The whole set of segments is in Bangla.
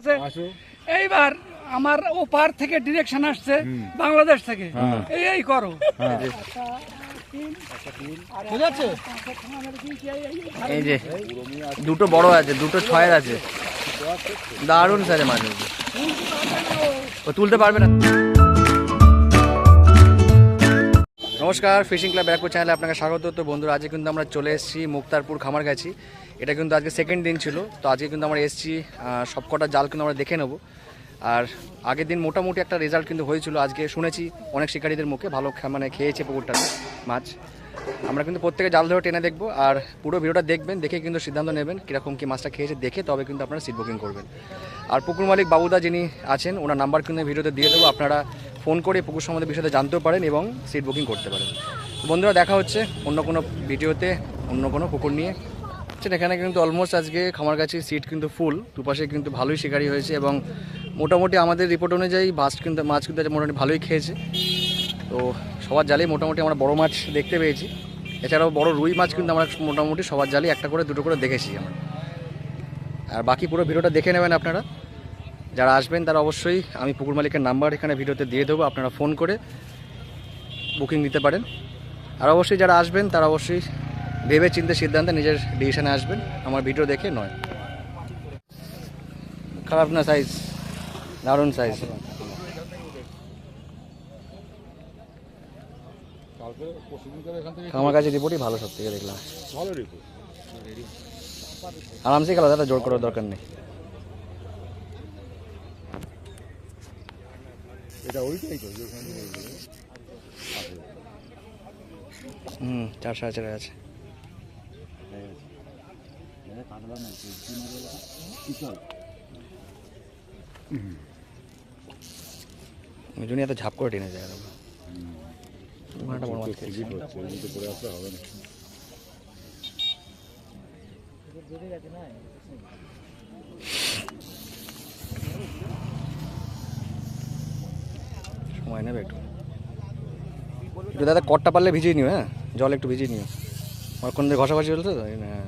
আছে? এইবার আমার ও পার থেকে ডিরেকশন আসছে বাংলাদেশ থেকে। এই এই করো। বুঝাচ্ছে? এই যে দুটো বড় আছে দুটো ছয়ের আছে। দারুণ স্যারে মানুষ ও তুলতে পারবে না। নমস্কার ফিশিং ক্লাব ব্যারাকপুর চ্যানেলে আপনাকে স্বাগত। তো বন্ধুরা, আজকে কিন্তু আমরা চলে এসেছি মুক্তারপুর খামারগাছি। এটা কিন্তু আজকে সেকেন্ড দিন ছিল, তো আজকে কিন্তু আমরা এসেছি সবকটা জাল কিন্তু আমরা দেখে নেব। আর আগের দিন মোটামুটি একটা রেজাল্ট কিন্তু হয়েছিল, আজকে শুনেছি অনেক শিকারীদের মুখে ভালো মানে খেয়েছে পুকুরটাতে মাছ। আমরা কিন্তু প্রত্যেকে জাল ধরে টেনে দেখব, আর পুরো ভিডিওটা দেখবেন, দেখে কিন্তু সিদ্ধান্ত নেবেন কীরকম কী মাছটা খেয়েছে, দেখে তবে কিন্তু আপনারা সিট বুকিং করবেন। আর পুকুর মালিক বাবুদা যিনি আছেন, ওনার নাম্বার কিন্তু ভিডিওতে দিয়ে দেবো, আপনারা ফোন করে পুকুর সম্বন্ধে বিষয়টা জানতেও পারেন এবং সিট বুকিং করতে পারেন। বন্ধুরা, দেখা হচ্ছে অন্য কোনো ভিডিওতে, অন্য কোনো পুকুর নিয়ে। আচ্ছা এখানে কিন্তু অলমোস্ট আজকে খামার কাছে সিট কিন্তু ফুল দুপাশে কিন্তু ভালোই শিকারি হয়েছে এবং মোটামুটি আমাদের রিপোর্ট অনুযায়ী মাছ কিন্তু মাছ কিন্তু মোটামুটি ভালোই খেয়েছে। তো সবার জালেই মোটামুটি আমরা বড় মাছ দেখতে পেয়েছি। এছাড়াও বড় রুই মাছ কিন্তু আমরা মোটামুটি সবার জালে একটা করে, দুটো করে দেখেছি আমরা। আর বাকি পুরো ভিডিওটা দেখে নেবেন আপনারা। যারা আসবেন তারা অবশ্যই আমি পুকুর মালিকের নাম্বার এখানে ভিডিওতে দিয়ে দেবো আপনারা ফোন করে বুকিং দিতে পারেন। আর অবশ্যই যারা আসবেন তারা অবশ্যই ভেবে চিন্তে সিদ্ধান্তে নিজের ডিসিশনে আসবেন। আমার ভিডিও দেখে নয়। খারাপ না সাইজ দারুণ সাইজ আমার কাছে রিপোর্টই ভালো সব থেকে দেখলাম আরামসে খেলা দাদা জোর করার দরকার নেই। এটা ওইটাই তো হুম চার সাড়ে চারে আছে ওই এত ঝাপ করে টেনে যায় আর ওগুলো। সময় নেবে একটু। একটু দাদা কটটা পারলে ভিজিয়ে নিও হ্যাঁ? জল একটু ভিজিয়ে নিও। অনেকক্ষণ ধরে ঘষাঘষি চলছে তো হ্যাঁ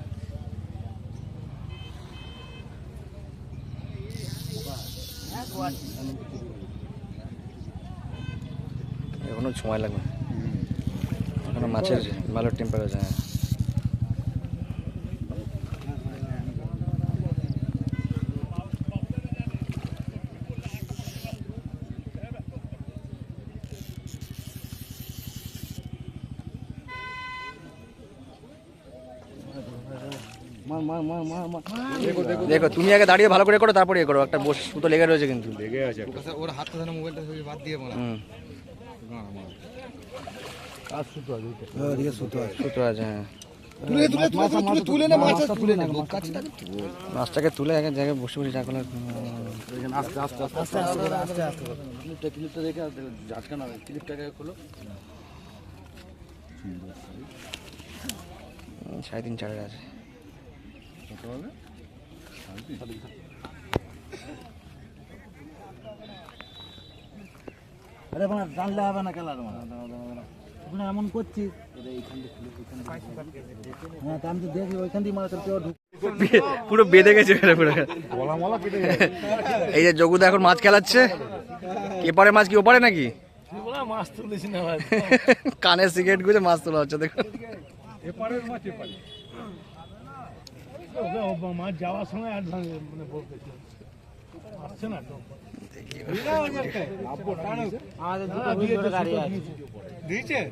এখনও সময় লাগবে। এখনও মাছের ভালো টেম্পারেচার হ্যাঁ। দেখো তুমি আগে দাঁড়িয়ে ভালো করে করো তারপরে করো একটা বস সুতো লেগে রয়েছে কিন্তু। লেগে আছে ওর যেন মোবাইলটা বাদ দিয়ে হুম। আছে ওইটা। সুতো আছে। হ্যাঁ। তুলে তুলে তুলে তুলে তুলে না মাছটা তুলে না কাছটা মাছটাকে তুলে এক জায়গায় বসে বসে যা করলে আস্তে আস্তে আস্তে আস্তে আস্তে আস্তে ক্লিপটা ক্লিপটা দেখে আজকে না ক্লিপটাকে খোলো। সাড়ে তিন চারের আছে। হবে আরে বাবা জানলে হবে না খেলার ওখানে এমন করছিস? হ্যাঁ আমি তো দেখি ওইখান দিয়ে কেউ ঢুক পুরো বেঁধে গেছে এই যে যোগুদা এখন মাছ খেলাচ্ছে। এপারে মাছ কি ওপারে নাকি? মাছ তুলিস না ভাই কানের সিগারেট গুজে মাছ তোলা হচ্ছে দেখো। এপারের মাছ যাওয়ার সময় আর মানে আসছে না তো?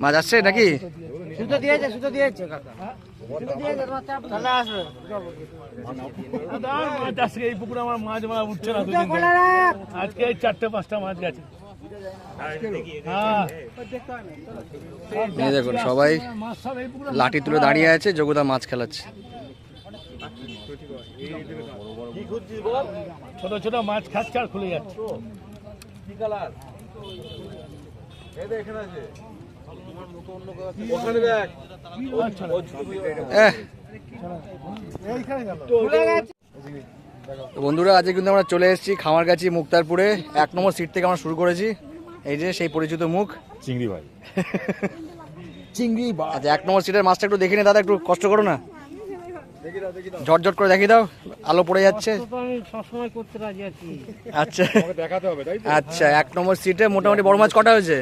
মাছ আসছে নাকি? সুতো দিয়েছে সুতো দিয়েছে আজকে এই পুকুরে আমার মাছ মারা উঠছে না আজকে এই চারটে পাঁচটা মাছ গেছে। হ্যাঁ। দেখুন সবাই লাঠি তুলে দাঁড়িয়ে আছে যোগদা মাছ খেলাচ্ছে। ছোট ছোট মাছ খাচ্ছে আর খুলে যাচ্ছে। বন্ধুরা আজকে কিন্তু আমরা চলে এসেছি খামার খামারগাছি মুক্তারপুরে। এক নম্বর সিট থেকে আমরা শুরু করেছি। এই যে সেই পরিচিত মুখ। চিংড়ি ভাই। চিংড়ি আচ্ছা এক নম্বর সিটের মাছটা একটু দেখে নে দাদা একটু কষ্ট করো না। ঝটঝট করে দেখিয়ে দাও আলো পড়ে যাচ্ছে। তো আমি সবসময় করতে রাজি আছি। আচ্ছা। আমাকে দেখাতে হবে তাই তো? আচ্ছা এক নম্বর সিটে মোটামুটি বড় মাছ কটা হয়েছে?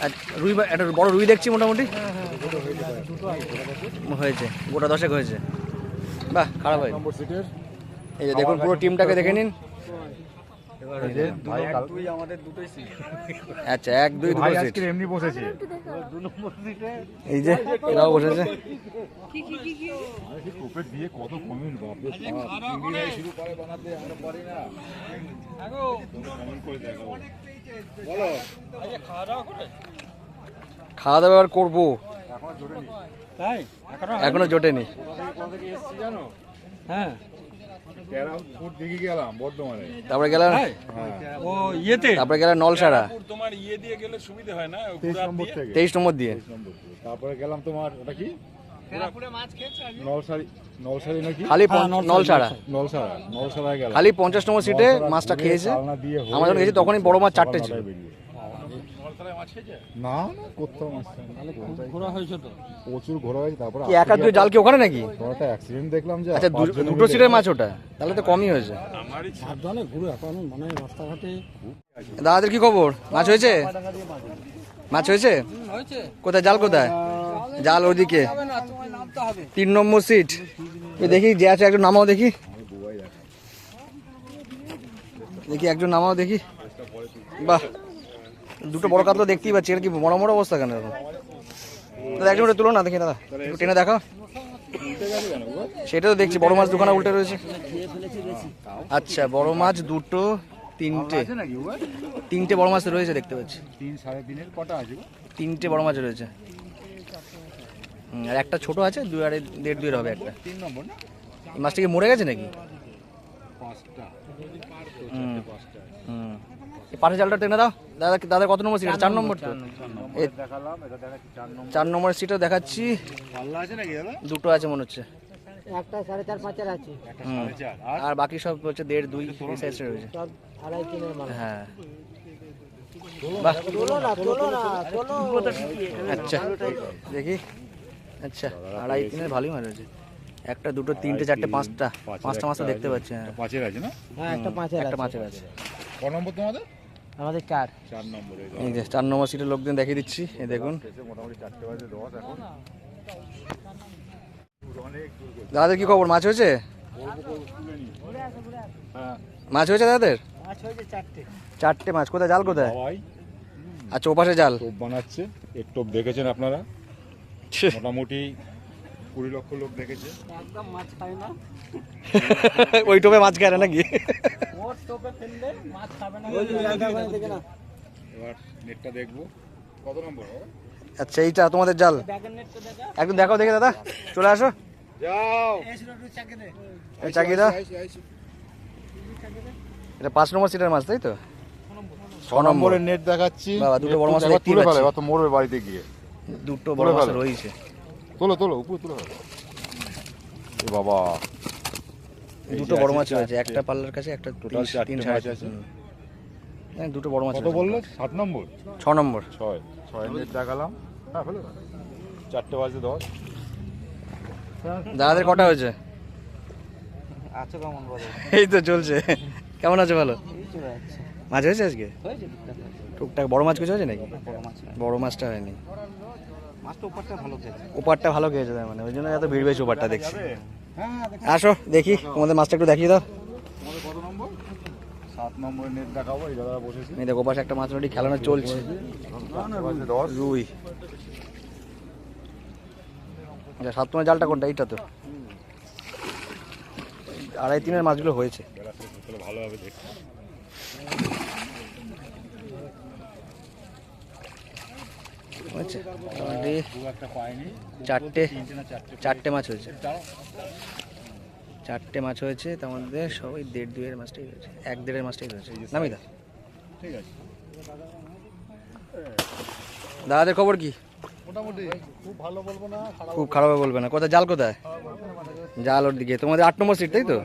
আচ্ছা, রুই বা- একটা বড় রুই দেখছি মোটামুটি। হয়েছে গোটা দশেক হয়েছে। বাহ খারাপ হয় নম্বর সিটের। এই যে দেখুন পুরো টিমটাকে দেখে নিন। আচ্ছা এক দুই দুটো সিট এমনি বসেছে। এই যে এরাও বসেছে। কোপে দিয়ে কত কমেন্ট বাপরে বাপ। শুরু করে বানাতে আমরা পারি না। কমেন্ট করে দেখাবো খাওয়া দাওয়া করব। এখন জোরে তাই? এখনও জোটেনি। কোথা থেকে এসেছি জানো? হ্যাঁ। তারপরে গেলাম? হ্যাঁ। ও ইয়েতে? তারপরে গেলাম নলসারা। তেইশ নম্বর। তারপরে গেলাম তোমার ওটা কি? খালি পঞ্চাশ নম্বর সিটে মাছটা খেয়েছে। আমরা যখন গেছি তখনই বড় মাছ চারটে ছিল। বেরিয়ে। না না কোথাও মাছ ঘোরা হয়েছে তো। প্রচুর ঘোরা হয়েছে তারপরে কি এক আর দুই জাল কি ওখানে নাকি? তোমার একটা অ্যাক্সিডেন্ট দেখলাম যে আচ্ছা দু- দুটো সিটের মাছ ওটা? তাহলে তো কমই হয়েছে। সাবধানে ঘুরে এখন মানে রাস্তাঘাটে দাদাদের কি খবর? মাছ হয়েছে? মাছ হয়েছে? হয়েছে। কোথায়? জাল কোথায়? জাল ওদিকে। তিন নম্বর সিট। দেখি যে আছে একজন নামাও দেখি। দেখি একজন নামাও দেখি। বাহ। দুটো বড় কাতলা দেখতেই পাচ্ছি এর কি বড় বড় অবস্থা কেন এখন দাদা একজন তুলো না, দেখি, দাদা টেনে দেখাও সেটা তো দেখছি, বড় মাছ দোকানে উল্টে রয়েছে। আচ্ছা বড় মাছ দুটো, তিনটে? তিনটে বড় মাছ রয়েছে দেখতে পাচ্ছি। তিনটে বড় মাছ রয়েছে। আর একটা ছোট আছে, দুই আড়াই, দেড় দুইয়ের হবে একটা। মাছটা কি মরে গেছে নাকি? হুম। জালটা টেনে দাও। দাদা দাদা কত নম্বর সিট চার নম্বর তো এই দেখালাম এটা দেখাচ্ছি চার নম্বর। সিটও দেখাচ্ছি। দুটো আছে মনে হচ্ছে। একটা সাড়ে চার পাঁচের আছে। হুম। সাড়ে চার। আর? বাকি সব হচ্ছে দেড় দুই সাইজে রয়েছে। আড়াই তিনের মাল। হ্যাঁ। আচ্ছা। দেখি। আচ্ছা আড়াই তিনের ভালোই মাছ রয়েছে। একটা দুটো তিনটে চারটে পাঁচটা পাঁচটা। মাছটা দেখতে পাচ্ছি হ্যাঁ। পাঁচের আছে না? হ্যাঁ একটা পাঁচের একটা আছে। আছে। ক নম্বর তোমাদের? আমাদের চার। চার নম্বর এই যে চার নম্বর সিটের লোকদের দেখিয়ে দিচ্ছি এই দেখুন। এসে মোটামুটি চারটে বাজে দশ এখন দাদাদের কি খবর? মাছ হয়েছে? হ্যাঁ মাছ হয়েছে দাদাদের? চারটে। চারটে মাছ কোথায়? জাল কোথায়? আচ্ছা ওপাশে জাল। বানাচ্ছে একটু দেখেছেন আপনারা? মোটামুটি কুড়ি লক্ষ লোক দেখেছে। একদম মাছ খায় না। ওই টোপে মাছ খায় না নাকি? ওর টোপে ফেললে মাছ খাবে না। এবার নেটটা দেখব। কত নম্বর? আচ্ছা এইটা তোমাদের জাল। ব্যাগের নেটটা দেখা। দেখে দাদা। চলে আসো। যাও। এসে একটু চাকে দে এই চাকিয়ে দাও। এটা পাঁচ নম্বর সিটের মাছ তাই তো? ছ নম্বরের নেট দেখাচ্ছি। বাবা, দুটো বড় মাছ একটু তুলে ফেলে পাচ্ছি। এবার তো মরবে বাড়িতে গিয়ে। দুটো বড় মাছ রয়েছে। তোলো তোলো উপরে তুলে এ বাবা। দুটো বড় মাছ রয়েছে একটা পাল্লার কাছে একটা টোটাল তিন- সাড়ে আছে। হ্যাঁ দুটো বড় মাছ কত। বললে? সাত নম্বর? ছ নম্বর। ছয়। ছয় নেট দেখালাম। হ্যাঁ। চারটে বাজে দশ। দাদাদের কটা হয়েছে? আছো কেমন বলো? এই তো চলছে। কেমন আছে ভালো মাছ হয়েছে আজকে? হয়েছে টুকটাক। বড় মাছ কিছু হয়েছে নাকি? বড় মাছ। বড় মাছটা হয়নি। মাছটা উপরটা ভালো খেয়েছে ওপারটা ভালো খেয়েছে তার মানে ওই জন্য এত ভিড় পেয়েছে ওপারটা দেখছি। হ্যাঁ আসো দেখি তোমাদের মাছটা একটু দেখিয়ে দাও। তোমাদের নম্বর? নেট দাদা দেখো ওপাশে একটা মাছ নদী খেলানো চলছে। রুই। আচ্ছা সাত তোমার জালটা কোনটা? এইটা তো। আড়াই তিনের মাছগুলো হয়েছে হতে হলে ভালোভাবে দেখতে হয়েছে মোটামুটি খুব চারটে চারটে মাছ হয়েছে। চারটে মাছ হয়েছে তার মধ্যে সবাই দেড় দুইয়ের মাছটাই হয়েছে। এক দেড়ের মাছটাই হয়েছে। নামি দা ঠিক আছে। দাদাদের খবর কি? খুব ভালো খারাপ বলবে না। কোথায়? জাল কোথায়? জাল ওর দিকে। তোমাদের আট নম্বর সিট তাই তো?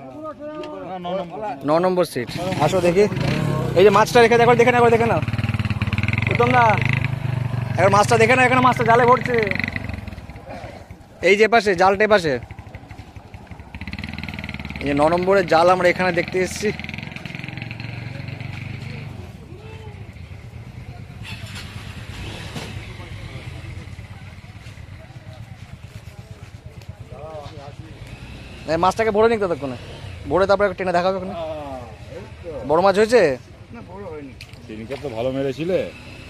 ন নম্বর সিট আসো দেখি। এই যে মাছটা রেখে দেখো দেখে না দেখে নাও। উত্তম না একবার মাছটা দেখে না এখানে মাছটা জালে ভরছে। এই যে পাশে, জালটা পাশে। এই যে ন নম্বরের জাল আমরা এখানে দেখতে এসেছি। মাছটাকে ভরে নিক ততক্ষণে। ভরে তারপরে টেনে দেখাবে ওখানে। বড় মাছ হয়েছে? দিনকে তো ভালো মেরেছিলে।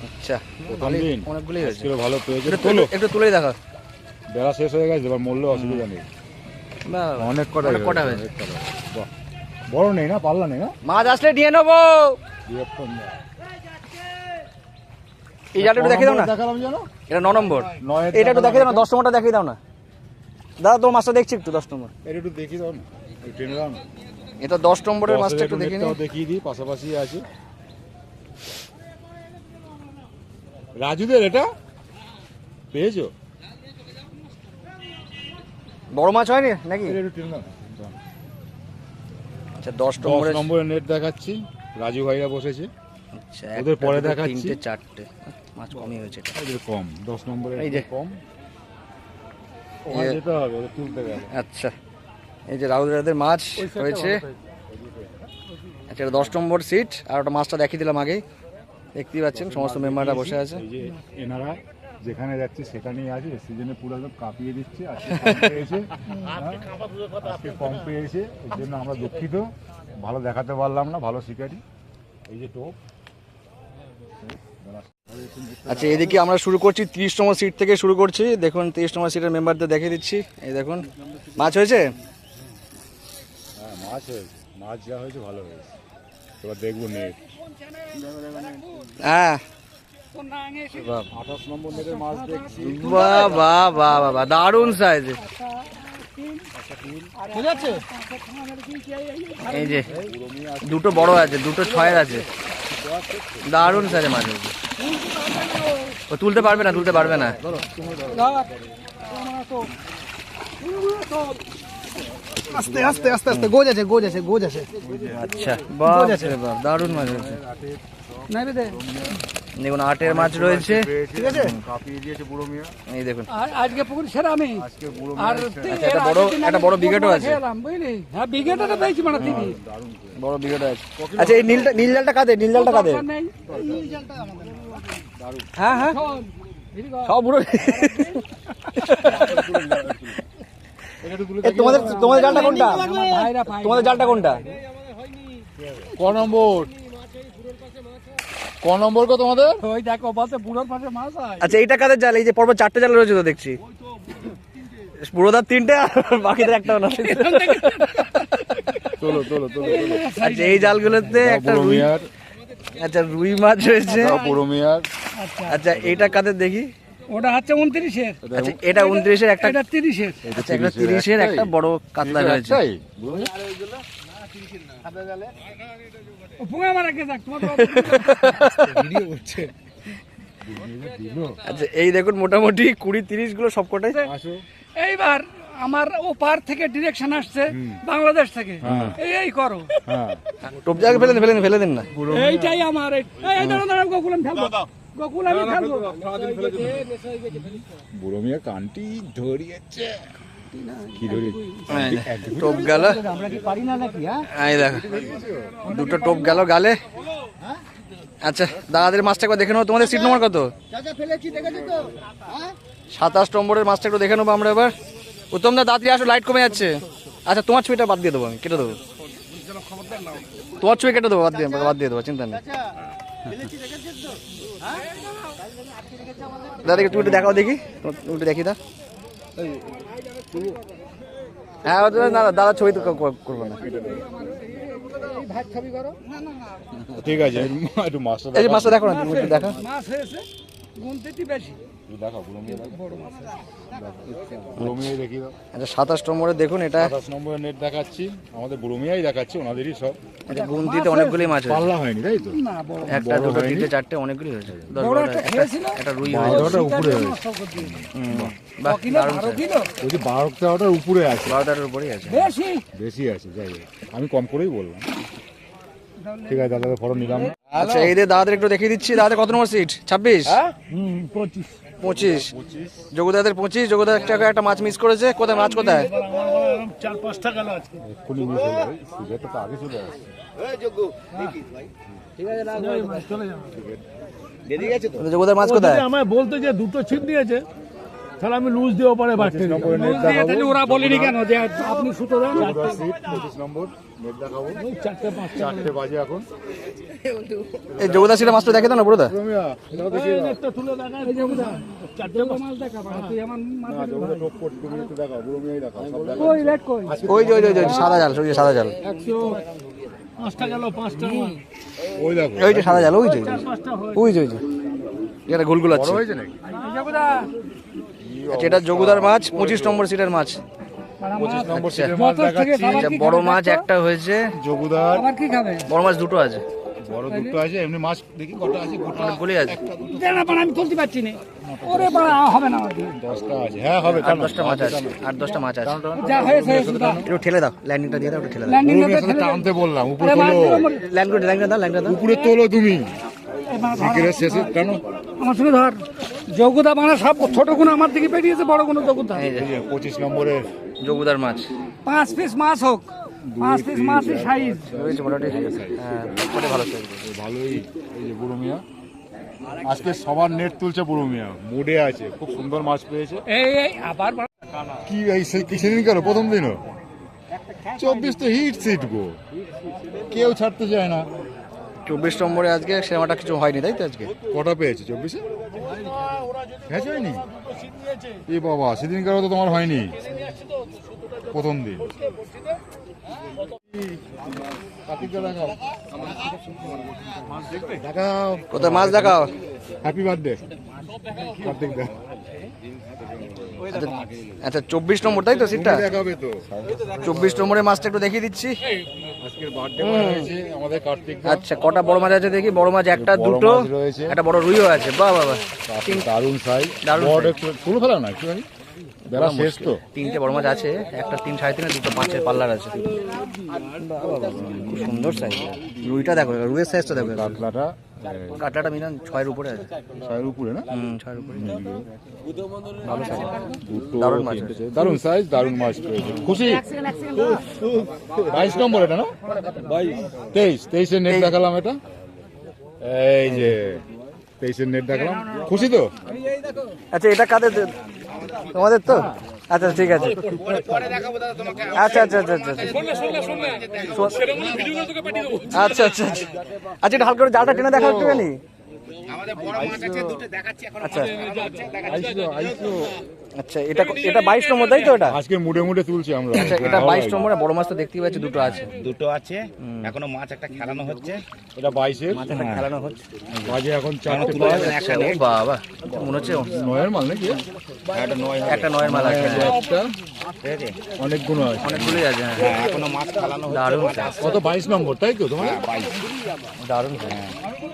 আচ্ছা প্রথম দিন। অনেকগুলোই হয়েছে। আজকেও ভালো পেয়েছে। তোলো একটু তুলেই দেখা। বেলা শেষ হয়ে গেছে এবার মরলে অসুবিধা নেই। অনেক অনেক কটা অনেক কটা হয়েছে। বড় নেই না পাল্লা নেই না? মাছ আসলে নিয়ে নেব। এই জালটা একটু দেখিয়ে দাও না। দেখালাম এটা ন নম্বর। এটা একটু দেখিয়ে দাও না দশ নম্বরটা দেখিয়ে দাও না। দাদা মাছটা দেখছি একটু দশ নম্বর। এটা একটু দাও না একটু টেনে দাও না। এটা দশ নম্বরের মাছটা একটু দেখে নিই দেখিয়ে দিই পাশাপাশি আছে। রাজুদের এটা? পেয়েছ? বড় মাছ হয়নি নাকি। আচ্ছা দশ দশ নম্বরের নেট দেখাচ্ছি। রাজু ভাইরা বসেছে। আচ্ছা ওদের পরে দেখাচ্ছি। তিনটে চারটে। মাছ কমই হয়েছে এটা। কম। দশ নম্বরের এই যে। কম। যেতে হবে তুলতে গেলে। আচ্ছা। এই যে রাউদারাদের মাছ হয়েছে। আচ্ছা এটা দশ নম্বর সিট আর ওটা মাছটা দেখিয়ে দিলাম আগেই। দেখতেই পাচ্ছেন সমস্ত মেম্বাররা বসে আছে। যে এনারা যেখানে যাচ্ছে সেখানেই আছে সিজনে পুরো একদম কাঁপিয়ে দিচ্ছে আজকে কম পেয়েছে হ্যাঁ? আজকে কম পেয়েছে এর জন্য আমরা দুঃখিত ভালো দেখাতে পারলাম না ভালো শিকারি। এই যে টোপ। আচ্ছা এদিকে আমরা শুরু করছি তিরিশ নম্বর সিট থেকে শুরু করছি। দেখুন তিরিশ নম্বর সিটের মেম্বারদের দেখে দিচ্ছি। এই দেখুন মাছ হয়েছে? হ্যাঁ মাছ হয়েছে মাছ যা হয়েছে ভালো হয়েছে। এবার দেখব নেট হ্যাঁ। দারুণ সাইজ এই যে দুটো বড় আছে দুটো ছয়ের আছে। দারুণ সাইজে মাছ ও তুলতে পারবে না তুলতে পারবে না। আস্তে আস্তে আস্তে আস্তে গোজ আছে গোজ আছে গোজ আছে আচ্ছা বাহ বাহ দারুণ মাছ হয়েছে। নাই রে দেখুন আটের মাছ রয়েছে। ঠিক আছে? কাঁপিয়ে দিয়েছে বুড়ো মিয়া। এই দেখুন। আর আজকে পুকুর সেরা আমি। আজকে বুড়ো আর আচ্ছা, একটা বড়- একটা বড় বিঘেটও আছে। বুঝলি? হ্যাঁ বিঘেটা পেয়েছি মানে তিনি। বড় বিঘেটা আছে। আচ্ছা এই নীলটা নীল জালটা কাদের? নীল জালটা কাদের? দরকার নেই। হ্যাঁ হ্যাঁ। সব এ, তোমাদের তোমাদের জালটা কোনটা? তোমাদের জালটা কোনটা? ক নম্বর? ক নম্বর কো তোমাদের? ওই দেখো বলতে বুড়োর পাশে মাছ হয় আচ্ছা এইটা কাদের জাল? এই যে পরপর চারটে জাল রয়েছে তো দেখছি। পুরোদার তিনটে আর বাকিদের একটা না। তোলো তোলো তোলো আচ্ছা এই জালগুলোতে একটা রুই আচ্ছা রুই মাছ রয়েছে। দাও আচ্ছা এইটা কাদের দেখি? ওটা হচ্ছে উনত্রিশের। আচ্ছা এটা উনত্রিশের একটা এটা তিরিশের। আচ্ছা একটা তিরিশের একটা বড় কাতলা রয়েছে একটাই? বুড়ো মিয়া? ও পুঙ্গা মারা কে যাক তোমার তো- আচ্ছা এই দেখুন মোটামুটি কুড়ি তিরিশগুলো সবকটাই। আসো। এইবার আমার ওপার থেকে ডিরেকশন আসছে বাংলাদেশ থেকে। হ্যাঁ। এই এই করো। হ্যাঁ। টোপ জায়গা ফেলে দিন ফেলে ফেলে দিন না। এইটাই আমার এই দাঁড়া দাঁড়া গোকুল আমি ফেলব। গোকুল আমি ফেলব। বুড়ো মিয়া কানটি ধরিয়েছে। কি টোপ গেল। আমরা কি পারি না নাকি হ্যাঁ? এই দেখো দুটো টোপ গেল গালে। আচ্ছা দাদাদের মাছটা একবার দেখে নেব। তোমাদের সিট নম্বর কত? হ্যাঁ? সাতাশ নম্বরের মাছটা একটু দেখে নেব আমরা এবার। উত্তম দা দাঁতরি আসো লাইট কমে যাচ্ছে। আচ্ছা তোমার ছবিটা বাদ দিয়ে দেবো আমি কেটে দেবো। তোমার ছবি কেটে দেবো বাদ দিয়ে বাদ দিয়ে দেবো চিন্তা নেই। তো হ্যাঁ একটু একটু দেখাও দেখি। তুমি একটু দেখি দা হ্যাঁ না দাদা ছবি তো করব না। ঠিক আছে দেখো না তুমি একটু দেখা মাছ হয়েছে দাও। আচ্ছা সাতাশ নম্বরে দেখুন এটা সাতাশ নেট দেখাচ্ছি। আমাদের দেখাচ্ছি ওনাদেরই সব। এটা গুনতিতে অনেকগুলি মাছ পাল্লা হয়নি তাই তো? একটা দুটো তিনটে চারটে অনেকগুলি হয়েছে। একটা রুই হয়েছে। উপরে হয়েছে। বারো বারো তেরোটার উপরে আছে। বারোটার উপরেই আছে। বেশি? বেশি আছে যাই আমি কম করেই বললাম। ঠিক আছে ফটো নিলাম। আচ্ছা এই দাদাদের একটু দেখিয়ে দিচ্ছি দাদাদের কত নম্বর সিট ছাব্বিশ? পঁচিশ। পঁচিশ। যোগদাদের পঁচিশ যোগদার একটা একটা মাছ মিস করেছে কোথায় মাছ কোথায়? এবার আমার হয় এরকম চার পাঁচটা গেল আজকে। এক্ষুনি মিস হয়ে যাবে সিগারেটটা তো আগে চলে আসছে। চলে যাবে। যোগদার মাছ কোথায়? আমায় বলতো যে দুটো ছিপ দিয়েছে। তাহলে আমি লুজ দিয়েও পারে ওরা বলিনি কেন যে আপনি সুতো দেন? এই দেখে না সাদা জাল ওই যে সাদা ওই যে এটা গোল গোল আছে জগদা আচ্ছা এটা যোগুদার মাছ পঁচিশ নম্বর সিটের মাছ। পঁচিশ নম্বর আচ্ছা। সিটের মাছ দেখাচ্ছি। খাবার আচ্ছা বড় মাছ একটা হয়েছে। যোগুদার বড় মাছ দুটো আছে। বড় দুটো আছে এমনি মাছ দেখি কটা আছে গোটা অনেকগুলি আছে। না পাড়া আমি তুলতে পারছি না। ওরে পাড়া হবে না দশটা আছে। হ্যাঁ হবে আট দশটা মাছ আছে আট দশটা মাছ আছে। যা হয়েছে হয়েছে, একটু ঠেলে দাও ল্যান্ডিংটা দিয়ে দাও একটু ঠেলে দাও। ল্যান্ডিং দাও। টানতে বললাম উপরে তোলো। ল্যান্ড করে ল্যান্ডটা দাও ল্যান্ডটা দাও। উপরে তোলো তুমি। কেন? আমার সঙ্গে ধর। যোগ্যতা মানে সব ছোট গুণ আমার দিকে পেরিয়েছে বড় যোগ্যতা যে পঁচিশ নম্বরের মাছ। পাঁচ পিস মাছ হোক পাঁচ পিস মাছের সাইজ হ্যাঁ। সাইজ এই ভালোই এই যে বুড়ো মিয়া। আজকে সবার নেট তুলছে বুড়ো মিয়া। মুডে আছে খুব সুন্দর মাছ পেয়েছে। এই আবার কি এই সেদিন কেন প্রথম দিনও? চব্বিশ তো হিট সিট গো। কেউ ছাড়তে চায় না। চব্বিশ নম্বরে আজকে সিনেমাটা কিছু হয়নি তাই তো আজকে? কটা পেয়েছে চব্বিশে? হ্যাঁ হয়নি? এ বাবা সেদিনকারও তো তোমার হয়নি। প্রথম দিন। কোথায় মাছ দেখাও? হ্যাপি বার্থডে কার্তিক দা। আচ্ছা চব্বিশ নম্বর তাই তো সিটটা চব্বিশ নম্বরের মাছটা একটু দেখিয়ে দিচ্ছি। আচ্ছা কটা বড় মাছ আছে দেখি? বড় মাছ একটা দুটো একটা বড় রুইও আছে। বাহ বাহ দারুণ দারুণ সাইজ দারুণ ফেলা না একটু বেলা শেষ তো? তিনটে বড় মাছ আছে একটা তিন সাড়ে তিনে দুটো পাঁচের পাল্লার আছে। খুব সুন্দর সাইজ রুইটা দেখো রুইয়ের সাইজটা দেখো। কাতলাটা কাতলাটা মিনিমাম ছয়ের উপরে আছে। ছয়ের উপরে না? হুম ছয়ের উপরে। ভালো সাইজ দারুণ মাছ দারুণ সাইজ দারুণ মাছ পেয়েছে। খুশি? বাইশ নম্বর এটা না তেইশ তেইশের নেট দেখালাম এটা। এই যে তেইশের নেট দেখালাম। খুশি তো? আচ্ছা এটা কাদের তোমাদের তো? আচ্ছা ঠিক আছে। আচ্ছা আচ্ছা আচ্ছা আচ্ছা আচ্ছা। আচ্ছা আচ্ছা আচ্ছা। আচ্ছা হালকা করে জালটা টেনে দেখা একটুখানি। আচ্ছা। আচ্ছা এটা এটা বাইশ নম্বর তাই তো এটা? আজকে মুডে মুডে তুলছি আমরা। আচ্ছা এটা বাইশ নম্বরে বড় মাছ তো দেখতেই পাচ্ছি দুটো আছে। দুটো আছে। এখনও মাছ একটা খেলানো হচ্ছে। এটা বাইশের মাছ একটা খেলানো হচ্ছে। বাজে এখন চারটে পাঁচ। বাবা মনে হচ্ছে নয়ের মাল নাকি? একটা নয় একটা নয়ের মাল আছে। অনেকগুলো আছে। অনেকগুলোই আছে হ্যাঁ। হ্যাঁ, এখনও মাছ খেলানো হচ্ছে। দারুণ। কত বাইশ নম্বর তাই তো তোমার? হ্যাঁ, বাইশ। দারুণ।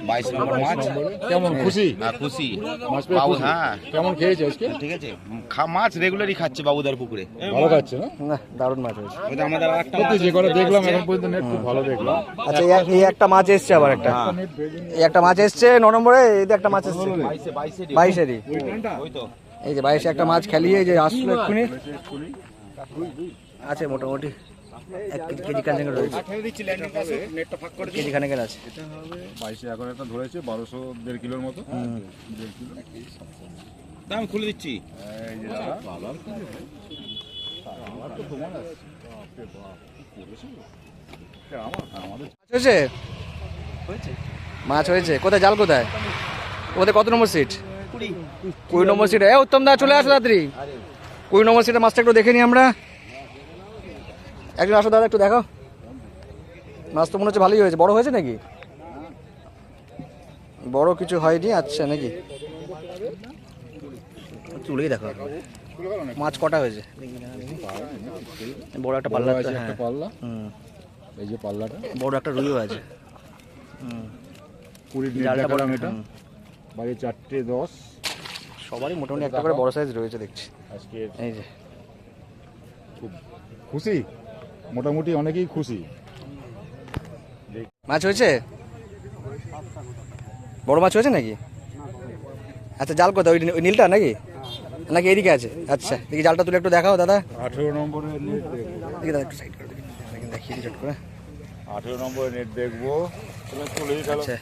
বাইশ নম্বর মাছ। কেমন? খুশি? হ্যাঁ, খুশি। মাছ পেয়ে বাবু খুশি? হ্যাঁ। কেমন খেয়েছে আজকে? ঠিক আছে। খা- মাছ রেগুলারই খাচ্ছে বাবুদার পুকুরে। ভালো খাচ্ছে না? না দারুণ মাছ হয়েছে। ওই তো আমাদের আর একটা সত্যি যে করে দেখলাম এখন পর্যন্ত নেট খুব ভালো দেখলাম। আচ্ছা এই- এই একটা মাছ এসছে আবার একটা। এই একটা মাছ এসছে ন নম্বরে এই যে একটা মাছ এসছে। বাইশে বাইশে বাইশেরই। ওই তো। এই যে বাইশে একটা মাছ খেলিয়ে এই যে আসলো এক্ষুনি। আছে মোটামুটি। কেজি কেজি কানেকের রয়েছে। কেজি কানেকের আছে। বাইশে এখন একটা ধরেছে বারোশো দেড় কিলোর মতো। দেড় কিলো। খুলে দিচ্ছি। মাছ হয়েছে? মাছ হয়েছে। কোথায়? জাল কোথায়? ওদের কত নম্বর সিট? কুড়ি। নম্বর সিট। এ উত্তম দা চলে আসো রাত্রি কুড়ি নম্বর সিটের মাছটা একটু দেখে নিই আমরা। একজন আসো দাদা একটু দেখো মাছ তো মনে হচ্ছে ভালোই হয়েছে। বড় হয়েছে নাকি? বড় কিছু হয়নি আচ্ছা নাকি? তুলেই দেখো মাছ কটা হয়েছে? বড় একটা পাল্লা আছে হ্যাঁ। একটা পাল্লা। হুম। এই যে পাল্লাটা। বড় একটা রুইও আছে। হুম। কুড়ি জালটা বড় এটা। বাড়ি চারটে দশ। সবারই মোটামুটি একটা করে বড় সাইজ রয়েছে দেখছি। আজকে এই যে। খুব খুশি? মোটামুটি অনেকেই খুশি। মাছ হয়েছে? বড় মাছ হয়েছে নাকি? আচ্ছা জাল কোথায়? ওই ওই নীলটা নাকি? নাকি এদিকে আছে? আচ্ছা দেখি জালটা তুলে একটু দেখাও দাদা। আঠেরো নম্বরের নেট দেখি দাদা একটু সাইড করে দেখি। চট আঠেরো নম্বরের নেট দেখব। আচ্ছা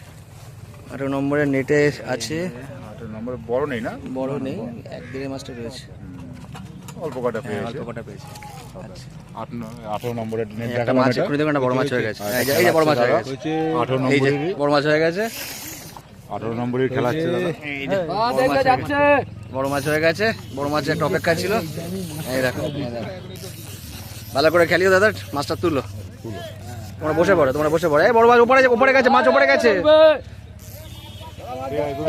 আঠারো নম্বরের নেটে আছে। আঠেরো নম্বর বড় নেই না? বড় নেই এক দেড় মাসটা রয়েছে। অল্প কটা হ্যাঁ পেয়েছে। অল্প কটা পেয়েছে। মাছ এটা। দেখুন একটা বড় মাছ হয়ে গেছে। বড় মাছের একটা অপেক্ষা ছিল। এই দেখো ভালো করে খেলিও দাদা মাছটা তুলো। তোমরা বসে পড়ো তোমরা বসে পড়ো। এই বড় মাছ উপরে উপরে গেছে মাছ উপরে গেছে।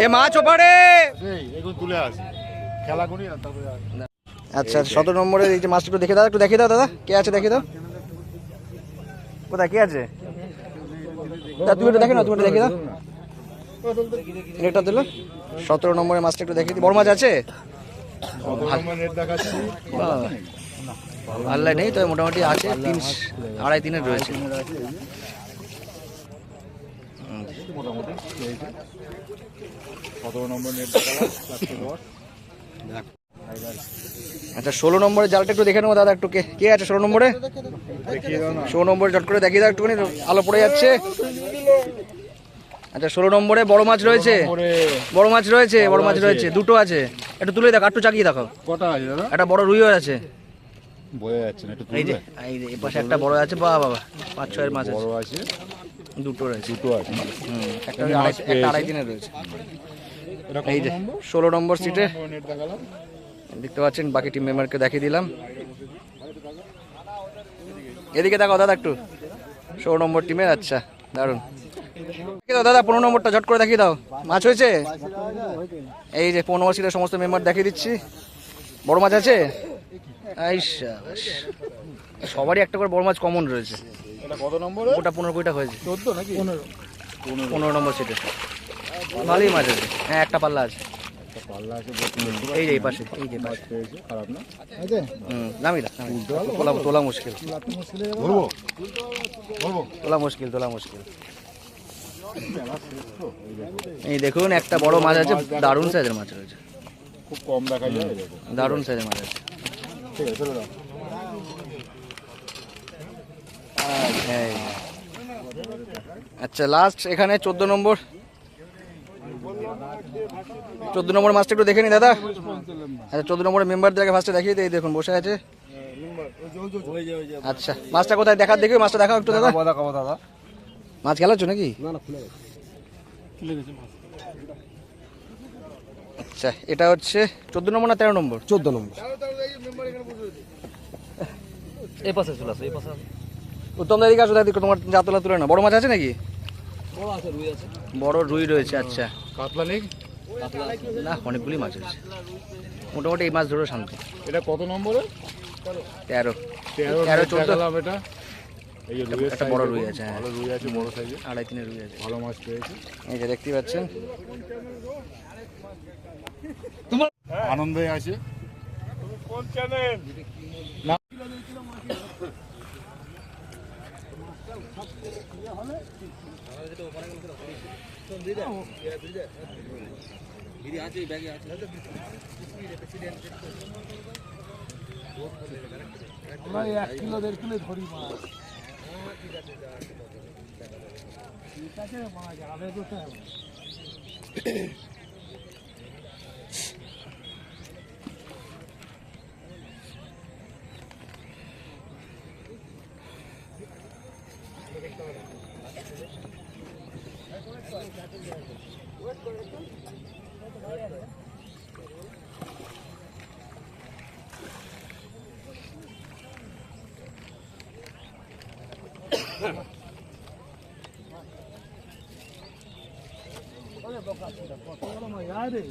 এ মাছ ওপারে! তুলে আসি। খেলা করি না তারপরে। আচ্ছা সতেরো নম্বরের এই যে মাছটা একটু দেখে দাও একটু দেখে দাও দাদা। কে আছে দেখে দাও? কোথায় কে আছে? তা তুমি একটু দেখে নাও তুমি একটু দেখে দাও এটা দিল সতেরো নম্বরের মাছটা একটু দেখে দিই। বড় মাছ আছে নেট নেই তবে মোটামুটি আছে তিন আড়াই তিনের রয়েছে। মোটামুটি সতেরো নম্বর নেট দশ আচ্ছা ষোলো নম্বরের জালটা একটু দেখে নেব দাদা একটু কে কে আছে ষোলো নম্বরে? ষোলো নম্বরে চট করে দেখিয়ে দাও একটুখানি আলো পড়ে যাচ্ছে। আচ্ছা ষোলো নম্বরে বড় মাছ রয়েছে। বড় মাছ রয়েছে বড় মাছ রয়েছে দুটো আছে। একটু তুলে দেখো একটু চাকিয়ে দেখো কটা আছে দাদা? একটা বড় রুইও আছে। বোঝা যাচ্ছে না একটু এই যে এই যে এই পাশে একটা বড় আছে বা বাবা পাঁচ ছয়ের মাছ বড় আছে। দুটো রয়েছে। দুটো আছে। একটা আড়াই মাছ একটা পেয়েছে। আড়াই দিনের রয়েছে। এই যে ষোলো নম্বর সিটে। দেখতে পাচ্ছেন বাকি টিম মেম্বারকে দেখিয়ে দিলাম। এদিকে দেখো দাদা একটু। ষোলো নম্বর টিমের আচ্ছা দারুণ দাদা পনেরো নম্বরটা ঝট করে দেখিয়ে দাও। মাছ হয়েছে? এই যে পনেরো নম্বর সমস্ত মেম্বার দেখিয়ে দিচ্ছি। বড় মাছ আছে। সবারই একটা করে বড় মাছ কমন রয়েছে। কত নম্বর? ওটা পনেরো কুড়িটা হয়েছে। চোদ্দ নাকি? পনেরো। পনেরো নম্বর সিটে ভালোই মাছ আছে। হ্যাঁ একটা পাল্লা আছে। এই যে পাশে এই যে পাশে। খারাপ না? হুম নামি। তোলা তোলা মুশকিল। তোলা মুশকিল তোলা মুশকিল। এই দেখুন। একটা বড় মাছ আছে দারুণ সাইজের মাছ রয়েছে। খুব কম দেখা যায় দারুণ সাইজের মাছ আছে। ঠিক আছে। আচ্ছা লাস্ট এখানে চোদ্দ নম্বর। চোদ্দ নম্বর মাছটা একটু দেখে নি দাদা। আচ্ছা চোদ্দ নম্বরের মেম্বারদেরকে ফার্স্টে দেখিয়ে দিই দেখুন বসে আছে। আচ্ছা মাছটা কোথায় দেখার দেখি মাছটা দেখাও একটু দাদা। দেখাবো দাদা মাছ খেলাচ্ছ নাকি? আচ্ছা এটা হচ্ছে চোদ্দ নম্বর না তেরো নম্বর? চোদ্দ নম্বর। এই পাশে চলে আসো এই পাশে উত্তম দাদিকে আসো দাদি তোমার জাতলা তুলে না বড় মাছ আছে নাকি? বড় রুই রয়েছে আচ্ছা। কাতলা নেই? না অনেকগুলি মাছ রয়েছে। মোটামুটি এই মাছ ধরো শান্তি। এটা কত নম্বরে? তেরো। তেরো চোদ্দ। এটা। একটা বড় রুই আছে, হ্যাঁ। ভালো রুই আছে বড় সাইজে আড়াই তিনের রুই আছে। ভালো মাছ পেয়েছে। এই যে দেখতে পাচ্ছেন। আনন্দে আছে। কোন চ্যানেল আমরা এক কিলো দেড় কিলো ধরি মাছ। ঠিক আছে মাছ আলাদা করতে হবে কত বড় মাছ আরে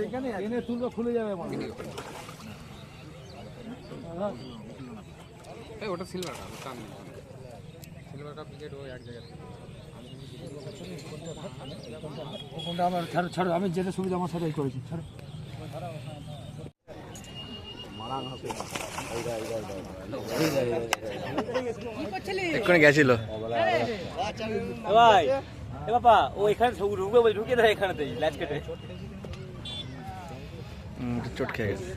এখানে এনে তুলবে খুলে যাবে মাছ ওটা আমার ছাড়ো ছাড়ো আমি যেটা সুবিধা আমার সাথে করেছি ছাড়ো। এক্ষুনি গেছিল। ভাই এ বাবা ও এখানে ঢুকবে বলে ঢুকে দেয় এখানেতেই লাইট কেটে। হুম, চোট খেয়ে গেছে।